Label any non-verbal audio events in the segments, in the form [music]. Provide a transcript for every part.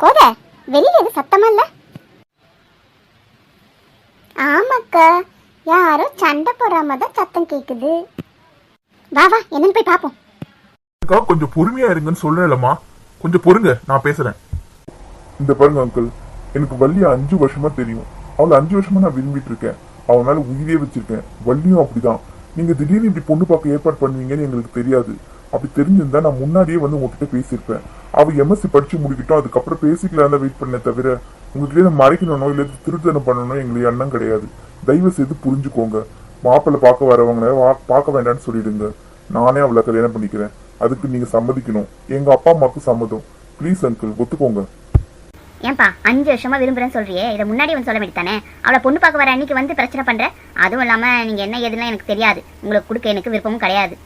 கோத வெளியில எது சத்தமா இல்ல? ஆமாக்கா யாரோ சண்டை போடாம தான் சத்தம் கேக்குது. வா வா என்னன்னு போய் பாப்போம். அக்கா கொஞ்சம் பொறுமையா இருங்கன்னு சொல்றேன்லம்மா. கொஞ்சம் பொறுங்க நான் பேசுறேன். இந்த பாருங்க அங்கிள் எனக்கு வள்ளிய அஞ்சு வருஷமா தெரியும். அவளை அஞ்சு வருஷமா நான் விரும்பிட்டு இருக்கேன் அவன் மேல உயிரே வச்சிருக்கேன். வள்ளியும் அப்படிதான். நீங்க திடீர்னு இப்படி பொண்ணு பார்க்க ஏற்பாடு பண்ணுவீங்கன்னு எங்களுக்கு தெரியாது. அப்படி தெரிஞ்சிருந்தா நான் முன்னாடியே வந்து உங்ககிட்ட பேசியிருப்பேன். அவ எம்எஸ்சி படிச்சு முடிக்கட்டும் அதுக்கப்புறம் பேசிக்கலாம் வெயிட் பண்ண தவிர உங்ககிட்ட நான் மறைக்கணும் இல்ல திருத்தனம் பண்ணணும் எங்களுக்கு எண்ணம் கிடையாது. தயவு செய்து புரிஞ்சுக்கோங்க. மாப்பிள்ளை பார்க்க வரவங்கள வா- பார்க்க வேண்டாம்னு சொல்லிடுங்க. நானே அவளை கல்யாணம் பண்ணிக்கிறேன். அதுக்கு நீங்க சம்மதிக்கணும். எங்க அப்பா அம்மாவுக்கு சம்மதம். ப்ளீஸ் அங்கிள் ஒத்துக்கோங்க. ஏன்பா அஞ்சு வருஷமா விரும்புறேன்னு சொல்றியே. இதை முன்னாடி வந்து சொல்ல வேண்டியதானே அவளை பொண்ணு பார்க்க வர அன்னைக்கு வந்து பிரச்சனை பண்ற? அதுவும் இல்லாம நீங்க என்ன ஏதுன்னு எனக்கு தெரியாது. உங்களுக்கு கொடுக்க எனக்கு விருப்பமும் கிடையாது.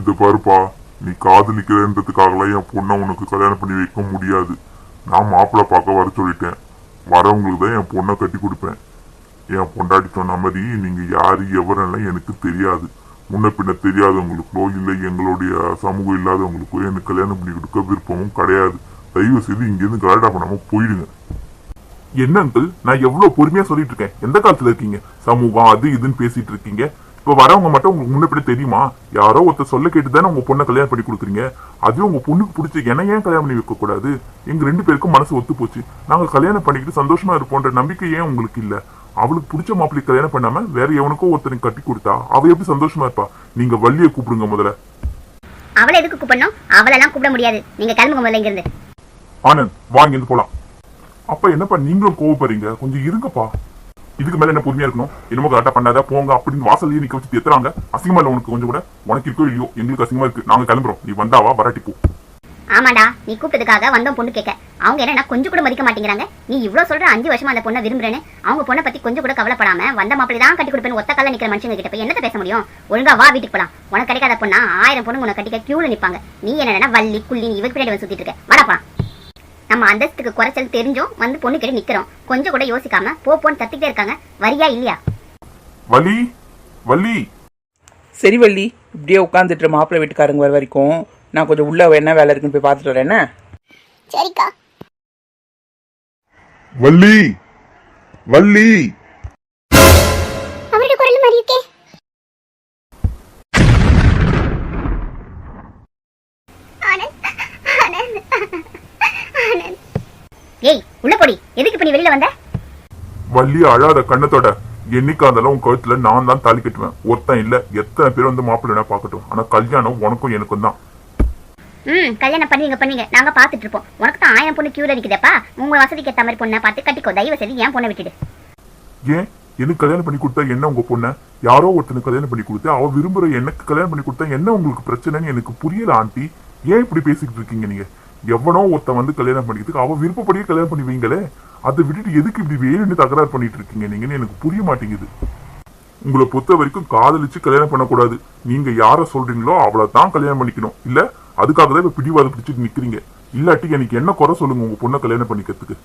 இது பாருப்பா நீ காதலிக்கிறேன்றதுக்காகலாம் என் பொண்ணை உனக்கு கல்யாணம் பண்ணி வைக்க முடியாது. நான் மாப்பிள்ளை பார்க்க வர சொல்லிட்டேன். வரவங்களுக்கு தான் என் பொண்ணை கட்டி கொடுப்பேன். என் பொண்டாட்டி சொன்ன மாதிரி நீங்கள் யாரு எவரெல்லாம் எனக்கு தெரியாது. முன்ன பின்ன தெரியாதவங்களுக்கோ இல்லை எங்களுடைய சமூகம் இல்லாதவங்களுக்கோ எனக்கு கல்யாணம் பண்ணி கொடுக்க விருப்பமும் கிடையாது. தயவு செய்து இங்கேருந்து கலாட்டா பண்ணாமல் போயிடுங்க. என்ன அங்கிள் நான் எவ்வளோ பொறுமையாக சொல்லிட்டு இருக்கேன். எந்த காலத்தில் இருக்கீங்க? சமூகம் அது இதுன்னு பேசிட்டு இருக்கீங்க. இப்ப வரவங்க மட்டும் உங்களுக்கு முன்ன தெரியுமா? யாரோ ஒருத்தர் சொல்ல கேட்டு தானே உங்க பொண்ணை கல்யாணம் பண்ணி கொடுக்குறீங்க. அதுவும் உங்க பொண்ணுக்கு பிடிச்ச என்ன ஏன் கல்யாணம் பண்ணி வைக்க கூடாது? எங்க ரெண்டு பேருக்கும் மனசு ஒத்து போச்சு. நாங்க கல்யாணம் பண்ணிக்கிட்டு சந்தோஷமா இருப்போன்ற நம்பிக்கை ஏன் உங்களுக்கு இல்ல? அவளுக்கு பிடிச்ச மாப்பிள்ளை கல்யாணம் பண்ணாம வேற எவனுக்கோ ஒருத்தனுக்கு கட்டி கொடுத்தா அவ எப்படி சந்தோஷமா இருப்பா? நீங்க வள்ளியை கூப்பிடுங்க முதல்ல. அவளை எதுக்கு கூப்பிடணும்? அவளெல்லாம் கூப்பிட முடியாது. நீங்க கிளம்புங்க முதல்ல இங்கிருந்து. ஆனந்த் வாங்க இருந்து போலாம். அப்ப என்னப்பா நீங்களும் கோவப்படுறீங்க? கொஞ்சம் இருங்கப்பா. இதுக்கு மேல என்ன பொறுமையா இருக்கணும்? என்னமோ கரெக்டா பண்ணாத போங்க அப்படின்னு வாசல்லையே நிக்க வச்சு எத்துறாங்க. அசிங்கமா இல்ல உனக்கு கொஞ்சம் கூட உனக்கு இருக்கோ இல்லையோ? எங்களுக்கு அசிங்கமா இருக்கு. நாங்க கிளம்புறோம். நீ வந்தாவா வராட்டி போ. ஆமாடா நீ கூப்பிட்டதுக்காக வந்தோம் பொண்ணு கேட்க. அவங்க என்ன கொஞ்சம் கூட மதிக்க மாட்டேங்கிறாங்க? நீ இவ்வளவு சொல்ற அஞ்சு வருஷமா அந்த பொண்ணை விரும்புறேன்னு. அவங்க பொண்ணை பத்தி கொஞ்சம் கூட கவலைப்படாம வந்த மாப்பிள்ளை தான் கட்டி கொடுப்பேன் ஒத்த கால நிக்கிற மனுஷங்க கிட்ட போய் என்னத்த பேச முடியும்? ஒழுங்கா வா வீட்டுக்கு போலாம். உனக்கு கிடைக்காத பொண்ணா ஆயிரம் பொண்ணு உனக்கு கட்டிக்க கியூல நிப்பாங்க. நீ என்னன்னா வள்ளி குள்ளி நீ இவருக்கு பின்னாடி வந்து சுத்திட்டு இருக்க. வாடா போலாம். நம்ம அந்தஸ்துக்கு குறைச்சல் தெரிஞ்சும் வந்து பொண்ணு கிட்ட நிக்கிறோம். கொஞ்சம் கூட யோசிக்காம போ போன்னு தத்திட்டே இருக்காங்க. வரியா இல்லையா? வலி வள்ளி சரி வள்ளி இப்படியே உட்காந்துட்டு மாப்பிள்ளை வீட்டுக்காரங்க வர வரைக்கும் நான் கொஞ்சம் உள்ள என்ன வேலை இருக்குன்னு போய் பார்த்துட்டு வரேன் என்ன? சரிக்கா. வள்ளி வள்ளி. ஏய் உள்ள போடி. எதுக்கு இப்ப நீ வெளியில வந்த? வள்ளி அழாத கண்ணத்தோட. என்னைக்கா இருந்தாலும் உன் கழுத்துல நான் தான் தாலி கட்டுவேன். ஒருத்தன் இல்ல எத்தனை பேர் வந்து மாப்பிள்ளை பார்க்கட்டும். ஆனா கல்யாணம் உனக்கும் எனக்கும் தான். ம் கல்யாணம் பண்ணுவீங்க பண்ணுவீங்க. நாங்க பாத்துட்டு இருப்போம் உனக்கு தான் ஆயிரம் பொண்ணு கியூல நிக்குதப்பா. உங்க வசதிக்கு ஏத்த மாதிரி பொண்ணை பார்த்து கட்டிக்கோ. தயவு செய்து ஏன் பொண்ணை விட்டுடு. ஏன்? எனக்கு கல்யாணம் பண்ணி கொடுத்தா என்ன உங்க பொண்ண? யாரோ ஒருத்தனுக்கு கல்யாணம் பண்ணி கொடுத்து அவ விரும்புற எனக்கு கல்யாணம் பண்ணி கொடுத்தா என்ன உங்களுக்கு பிரச்சனைன்னு எனக்கு புரியல ஆண்டி. ஏன் இப்படி பேசிக்கிட்டு இருக்கீங்க நீங்க? எவனோ ஒருத்தன் வந்து கல்யாணம் பண்ணிக்கிறதுக்கு அவ விருப்பப்படியே கல்யாணம் பண்ணுவீங்களே அதை விட்டுட்டு எதுக்கு இப்படி வேணும்னு தகராறு பண்ணிட்டு இருக்கீங்க? நீங்கன்னு எனக்கு புரிய மாட்டேங்குது. உங்களை பொறுத்த வரைக்கும் காதலிச்சு கல்யாணம் பண்ணக்கூடாது. நீங்க யார சொல்றீங்களோ அவளை தான் கல்யாணம் பண்ணிக்கணும். இல்ல அதுக்காக தான் இப்ப பிடிவாதம் பிடிச்சிட்டு நிக்கிறீங்க. இல்லாட்டி எனக்கு என்ன குறை சொல்லுங்க உங்க பொண்ணை கல்யாணம் பண்ணிக்கிறதுக்கு?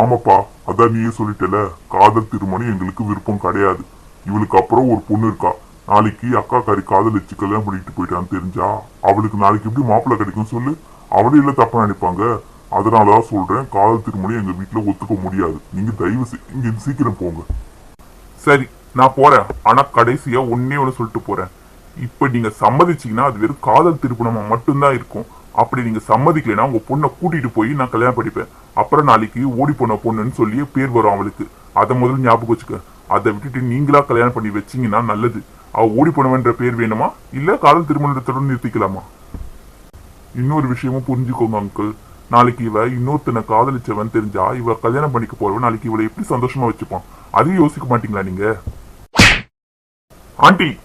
ஆமாப்பா அதான் நீயே சொல்லிட்டல. காதல் திருமணம் எங்களுக்கு விருப்பம் கிடையாது. இவளுக்கு அப்புறம் ஒரு பொண்ணு இருக்கா? நாளைக்கு அக்கா காரி காதலிச்சு கல்யாணம் பண்ணிட்டு போயிட்டான்னு தெரிஞ்சா அவளுக்கு நாளைக்கு எப்படி மாப்பிள்ளை கிடைக்கும் சொல்லு. அவளே இல்லை தப்பா நினைப்பாங்க? அதனாலதான் சொல்றேன். காதல் திருமணம் எங்க வீட்டுல ஒத்துக்க முடியாது. நீங்க தயவு செய்- இங்க சீக்கிரம் போங்க. சரி நான் போறேன். ஆனா கடைசியா ஒன்னே ஒன்று சொல்லிட்டு போறேன். இப்ப நீங்க சம்மதிச்சீங்கன்னா அது வெறும் காதல் திருப்பணமா மட்டும்தான் இருக்கும். அப்படி நீங்க சம்மதிக்கலைன்னா உங்க பொண்ணை கூட்டிட்டு போய் நான் கல்யாணம் படிப்பேன் அப்புறம் நாளைக்கு ஓடி போன பொண்ணுன்னு சொல்லி பேர் வரும் அவளுக்கு. அதை முதல்ல ஞாபகம் வச்சுக்க. அதை விட்டுட்டு நீங்களா கல்யாணம் பண்ணி வச்சீங்கன்னா நல்லது. அவ ஓடி போனவன்ற பேர் வேணுமா? இல்ல காதல் திருமணத்தோட நிறுத்திக்கலாமா? இன்னொரு விஷயமும் புரிஞ்சுக்கோங்க அங்கிள் நாளைக்கு இவ இன்னொருத்தனை காதலிச்சவன் தெரிஞ்சா இவ கல்யாணம் பண்ணிக்க போறவன் நாளைக்கு இவளை எப்படி சந்தோஷமா வச்சுப்பான்? அதையும் யோசிக்க மாட்டீங்களா நீங்க? ஆண்டி!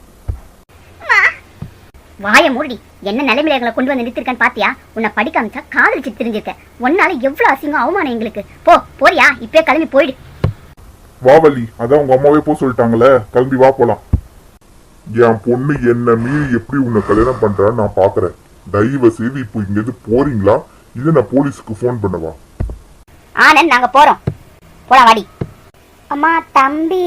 வாய மூடி என்ன நிலைமையில எங்களை கொண்டு வந்து நிறுத்திருக்கேன்னு பாத்தியா? உன்னை படிக்க அமைச்சா காதலிச்சு தெரிஞ்சிருக்க. உன்னால எவ்வளவு அசிங்கம் அவமானம் எங்களுக்கு. போ போறியா? இப்பயே கிளம்பி போயிடு. வா வள்ளி. அதான் உங்க அம்மாவே போ சொல்லிட்டாங்களே கிளம்பி வா போலாம். என் பொண்ணு என்ன மீறி எப்படி உன்னை கல்யாணம் பண்றான்னு நான் பாக்குறேன். தயவு செய்து இப்போ இங்க இருந்து போறீங்களா? இல்ல நான் போலீஸுக்கு ஃபோன் பண்ணவா? ஆனந்த் நாங்க போறோம். போலாம் வாடி. அம்மா தம்பி.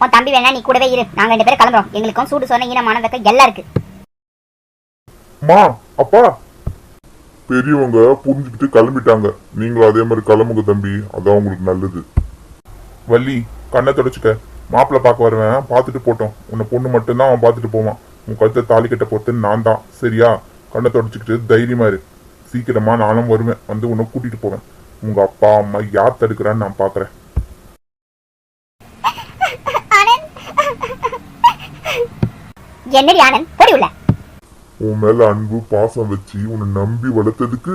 உன் தம்பி வேணா நீ கூடவே இரு. நாங்க ரெண்டு பேரும் கிளம்புறோம். எங்களுக்கும் சூடு சொன்ன ஈனமான வெக்கம் எல்லாம் இருக்கு. மா அப்பா. பெரியவங்க புரிஞ்சுக்கிட்டு கிளம்பிட்டாங்க. நீங்களும் அதே மாதிரி கிளம்புங்க தம்பி. அதான் உங்களுக்கு நல்லது. வள்ளி கண்ணை தொடச்சுக்க. மாப்பிள்ளை பார்க்க வருவேன். பார்த்துட்டு போட்டோம். உன்னை பொண்ணு மட்டும்தான் அவன் பார்த்துட்டு போவான். உன் கழுத்தை தாலி கட்ட பொறுத்து நான் தான் சரியா? கண்ணை தொடச்சுக்கிட்டு தைரியமா இரு. சீக்கிரமா நானும் வருவேன். வந்து உன்னை கூட்டிட்டு போவேன். உங்க அப்பா அம்மா யார் தடுக்கிறான்னு நான் பாக்குறேன். என்னடி ஆனந்த்? போடி உள்ள. உன் மேல அன்பு பாசம் வச்சு உன்னை நம்பி வளர்த்ததுக்கு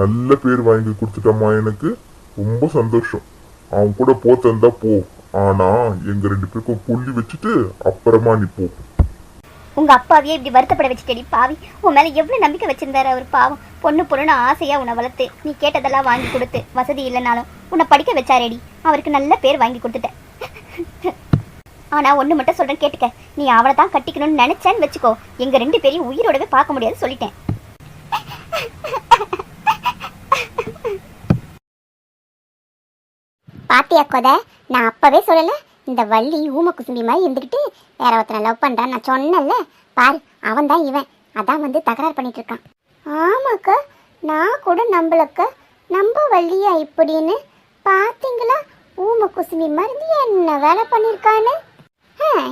நல்ல பேர் வாங்கி கொடுத்துட்டம்மா எனக்கு. ரொம்ப சந்தோஷம். அவன் கூட போ தந்தா போ. ஆனா எங்க ரெண்டு பேருக்கும் புள்ளி வச்சுட்டு அப்புறமா நீ போ. உங்க அப்பாவையே இப்படி வருத்தப்பட வச்சுட்டடி பாவி. உன் மேல எவ்வளவு நம்பிக்கை வச்சிருந்தாரு அவர் பாவம். பொண்ணு பொண்ணுன்னு ஆசையா உன்னை வளர்த்து நீ கேட்டதெல்லாம் வாங்கி கொடுத்து வசதி இல்லைனாலும் உன்னை படிக்க வச்சாரேடி. அவருக்கு நல்ல பேர் வாங்கி கொடுத்துட்ட ஆனா ஒண்ணு மட்டும் சொல்றேன் கேட்டுக்க. நீ அவளை தான் கட்டிக்கணும்னு நினைச்சேன்னு வச்சுக்கோ. எங்க ரெண்டு பேரையும் உயிரோடவே பார்க்க முடியாது சொல்லிட்டேன். பாத்தியா கொத? நான் அப்பவே சொல்லலை. இந்த வள்ளி ஊம குசும்பி மாதிரி இருந்துக்கிட்டு வேற ஒருத்தனை லவ் பண்றான் நான் சொன்னேன்ல. பாரு அவன் தான் இவன். அதான் வந்து தகராறு பண்ணிட்டு இருக்கான். ஆமாக்கா நான் கூட நம்மளுக்கு நம்ம வள்ளியா இப்படின்னு. பார்த்தீங்களா ஊம குசும்பி மருந்து என்ன வேலை பண்ணியிருக்கான்னு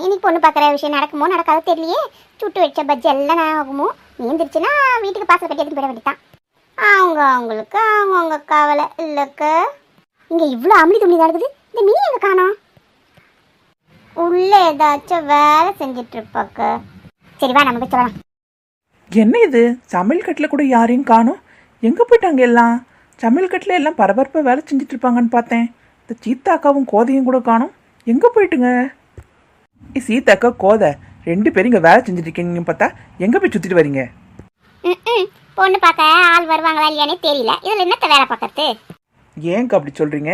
இன்னைக்கு பொண்ணு பார்க்குற விஷயம் நடக்குமோ நடக்காதோ தெரியலையே. சுட்டு வச்ச பஜ்ஜி எல்லாம் ஆகுமோ நீந்திருச்சுன்னா வீட்டுக்கு பாசல் கட்டி எடுத்து போயிட வேண்டியதான் அவங்க அவங்களுக்கு அவங்கவுங்க கவலை. இல்லைக்க. இங்கே இவ்வளோ அமளி துணி நடக்குது இந்த மீன் எங்கே காணோம்? உள்ள ஏதாச்சும் வேலை செஞ்சுட்டு இருப்பாக்க சரி வா போய் சொல்லலாம். என்ன இது? சமையல் கட்டில் கூட யாரையும் காணோம்? எங்கே போயிட்டாங்க எல்லாம்? சமையல் கட்டில் எல்லாம் பரபரப்பாக வேலை செஞ்சுட்டு இருப்பாங்கன்னு பார்த்தேன். இந்த சீத்தாக்காவும் கோதையும் கூட காணோம். எங்கே போயிட்டுங்க? ஏ சீத்தாக்கா கோதை ரெண்டு பேரும் இங்கே வேலை செஞ்சுட்டு இருக்கீங்கன்னு பார்த்தா எங்கே போய் சுற்றிட்டு வரீங்க. பொண்ணு பார்க்க ஆள் வருவாங்களா இல்லையானே தெரியல. இதுல என்னத்த வேலை பார்க்கறது? ஏங்க அப்படி சொல்கிறீங்க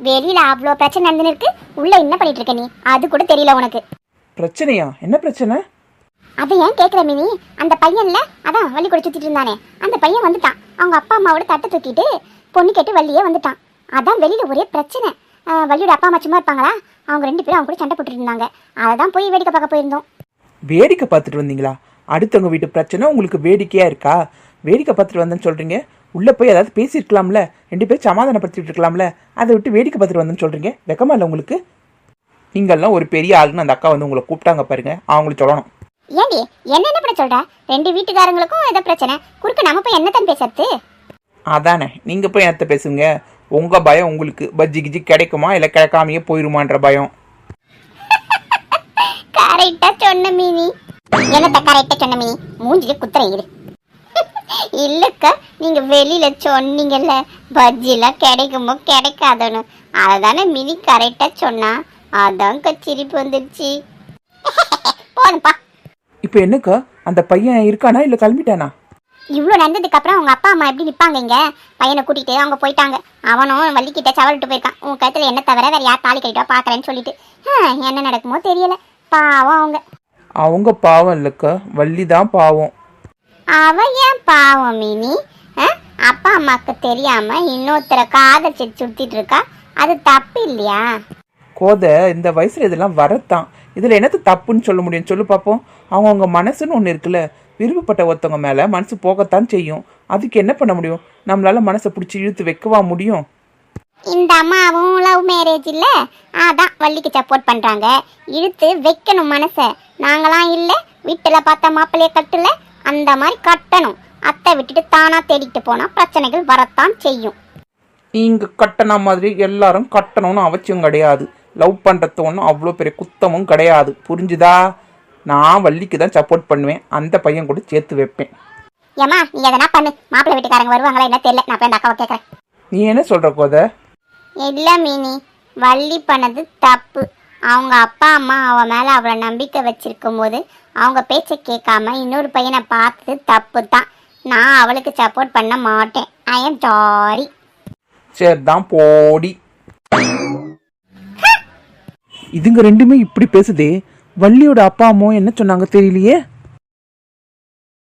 வெளியில அவ்வளோ பிரச்சனை நடந்துன்னு இருக்கு உள்ள என்ன பண்ணிட்டு இருக்க நீ? அது கூட தெரியல உனக்கு. பிரச்சனையா? என்ன பிரச்சனை? அதை ஏன் கேட்குற மினி? அந்த பையன்ல அதான் வள்ளி கூட சுத்திட்டு இருந்தானே. அந்த பையன் வந்துட்டான். அவங்க அப்பா அம்மாவோட தட்டை தூக்கிட்டு பொண்ணு கேட்டு வள்ளியே வந்துட்டான். அதான் வெளியில ஒரே பிரச்சனை. வள்ளியோட அப்பா அம்மா சும்மா இருப்பாங்களா? அவங்க ரெண்டு பேரும் அவங்க கூட சண்டை போட்டுட்டு இருந்தாங்க. அதை தான் போய் வேடிக்கை பார்க்க போயிருந்தோம். வேடிக்கை பார்த்துட்டு வந்தீங்களா? அடுத்தவங்க வீட்டு பிரச்சனை உங்களுக்கு வேடிக்கையாக இருக்கா? வேடிக்கை பார்த்துட்டு வந்தேன்னு சொல்கிறீங்க உள்ளே போய் ஏதாவது பேசியிருக்கலாம்ல? ரெண்டு பேரும் சமாதானப்படுத்திட்டு இருக்கலாம்ல அதை விட்டு வேடிக்கை பார்த்துட்டு வந்தேன்னு சொல்கிறீங்க வெக்கமா இல்லை உங்களுக்கு? நீங்கள்லாம் ஒரு பெரிய ஆளுன்னு அந்த அக்கா வந்து உங்களை கூப்பிட்டாங்க பாருங்க. அவங்களுக்கு சொல்லணும். ஏண்டி என்ன என்ன பண்ண சொல்ற? ரெண்டு வீட்டுக்காரங்களுக்கும் ஏதோ பிரச்சனை. குறுக்க நம்ம போய் என்னத்தான் பேசுறது? அதானே. நீங்கள் போய் என்னத்த பேசுங்க? உங்கள் பயம் உங்களுக்கு. பஜ்ஜி கிஜி கிடைக்குமா? இல்லை கிடைக்காமையே போயிருமான்ற பயம். கரெக்டா சொன்ன மினி. என்னத்த கரெக்டா சொன்ன மினி? மூஞ்சில குத்துறேன் இரு. இல்லக்கா நீங்க வெளியில சொன்னீங்கல்ல பஜ்ஜிலாம் கிடைக்குமோ கிடைக்காதோன்னு. அததானே மினி கரெக்டா சொன்னா. அதான் சிரிப்பு வந்துருச்சு. [laughs] போதும்பா இப்போ என்னக்கா? அந்த பையன் இருக்கானா இல்லை கிளம்பிட்டானா? இவ்வளோ நடந்ததுக்கு அப்புறம் அவங்க அப்பா அம்மா எப்படி நிற்பாங்க இங்க? பையனை கூட்டிட்டு அவங்க போயிட்டாங்க. அவனும் வள்ளிக்கிட்ட சவலிட்டு போயிருக்கான். உன் கழுத்துல என்ன தவிர வேற யார் தாலி கட்டிட்டா பார்க்கறேன்னு சொல்லிட்டு. என்ன நடக்குமோ தெரியல. பாவம் அவங்க. அவங்க பாவம் இல்லைக்கா. வள்ளி தான் பாவம். அவ ஏன் பாவம் மினி? அப்பா அம்மாக்கு தெரியாம இன்னொருத்தரை காதல் சுத்திட்டு இருக்கா? அது தப்பு இல்லையா? கோதை இந்த வயசுல இதெல்லாம் வரத்தான். இதில் என்னத்து தப்புன்னு சொல்ல முடியும்? சொல்லு பார்ப்போம் அவங்கவுங்க மனசுன்னு ஒன்று இருக்குல்ல. விருப்பப்பட்ட ஒருத்தவங்க மேலே மனசு போகத்தான் செய்யும். அதுக்கு என்ன பண்ண முடியும்? நம்மளால மனசை பிடிச்சி இழுத்து வைக்கவா முடியும்? இந்த அம்மாவும் லவ் மேரேஜ் இல்ல? அதான் வள்ளிக்கு சப்போர்ட் பண்றாங்க. இழுத்து வைக்கணும் மனச. நாங்களாம் இல்ல. வீட்டுல பார்த்த மாப்பிள்ளைய கட்டல. அந்த மாதிரி கட்டணும். அத்தை விட்டுட்டு தானா தேடிட்டு போனா பிரச்சனைகள் வரத்தான் செய்யும். நீங்க கட்டண மாதிரி எல்லாரும் கட்டணும்னு அவசியம் கிடையாது. லவ் பண்ணுறது ஒன்றும் அவ்வளோ பெரிய குத்தமும் கிடையாது. புரிஞ்சுதா? நான் வள்ளிக்கு தான் சப்போர்ட் பண்ணுவேன். அந்த பையன் கூட சேர்த்து வைப்பேன். ஏமா நீ எதனா பண்ணு. மாப்பிள்ளை வீட்டுக்காரங்க வருவாங்களா என்ன தெரியல. நான் போய் அந்த அக்காவை கேட்கறேன் நீ என்ன சொல்ற கோதை? இல்ல மினி. வள்ளி பண்ணது தப்பு. அவங்க அப்பா அம்மா அவ மேல அவ்வளோ நம்பிக்கை வச்சிருக்கும் போது அவங்க பேச்சை கேட்காம இன்னொரு பையனை பார்த்து தப்பு தான் நான் அவளுக்கு சப்போர்ட் பண்ண மாட்டேன். ஐ எம் சாரி சரி தான் போடி. இதுங்க ரெண்டுமே இப்படி பேசுதே. வள்ளியோட அப்பா அம்மாவும் என்ன சொன்னாங்க தெரியலையே?